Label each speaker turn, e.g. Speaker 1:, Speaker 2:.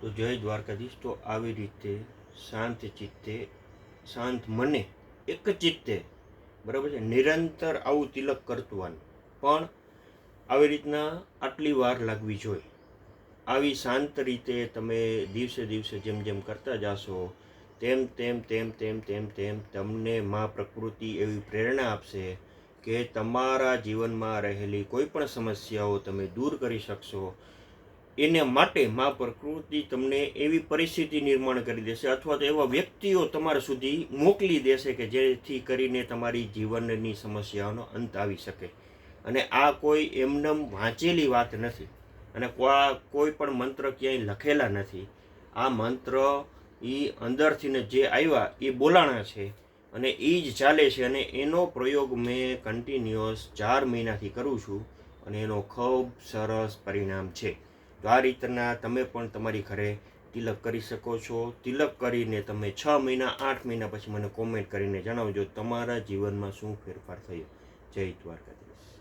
Speaker 1: તો જય દ્વારકાધીશ. તો આવી રીતે શાંત ચિત્તે, શાંત મને એક ચિત્તે, બરાબર છે, નિરંતર આવું તિલક કરતું પણ આવી રીતના આટલી વાર લાગવી જોઈએ. આવી શાંત રીતે તમે દિવસે દિવસે જેમ જેમ કરતા જાશો, તેમ તેમ તેમ તેમ તેમ તેમ તમને મા પ્રકૃતિ એવી પ્રેરણા આપશે કે તમારા જીવનમાં રહેલી કોઈ પણ સમસ્યાઓ તમે દૂર કરી શકશો એને માટે મા પ્રકૃતિ તમને એવી પરિસ્થિતિ નિર્માણ કરી દેશે અથવા તો એવા વ્યક્તિઓ તમારા સુધી મોકલી દેશે કે જેથી કરીને તમારી જીવનની સમસ્યાઓનો અંત આવી શકે. અને આ કોઈ એમનેમ વાંચેલી વાત નથી અને કોઈ પણ મંત્ર ક્યાંય લખેલા નથી. આ મંત્ર એ અંદરથી જે આવ્યા એ બોલાણા છે અને એ જ ચાલે છે અને એનો પ્રયોગ મેં કન્ટિન્યુઅસ ચાર મહિનાથી કરું છું અને એનો ખૂબ સરસ પરિણામ છે. તો આ રીતના તમે પણ તમારી ઘરે તિલક કરી શકો છો. તિલક કરીને તમે છ મહિના, આઠ મહિના પછી મને કોમેન્ટ કરીને જણાવજો તમારા જીવનમાં શું ફેરફાર થયો. જય દ્વારકાધીશ.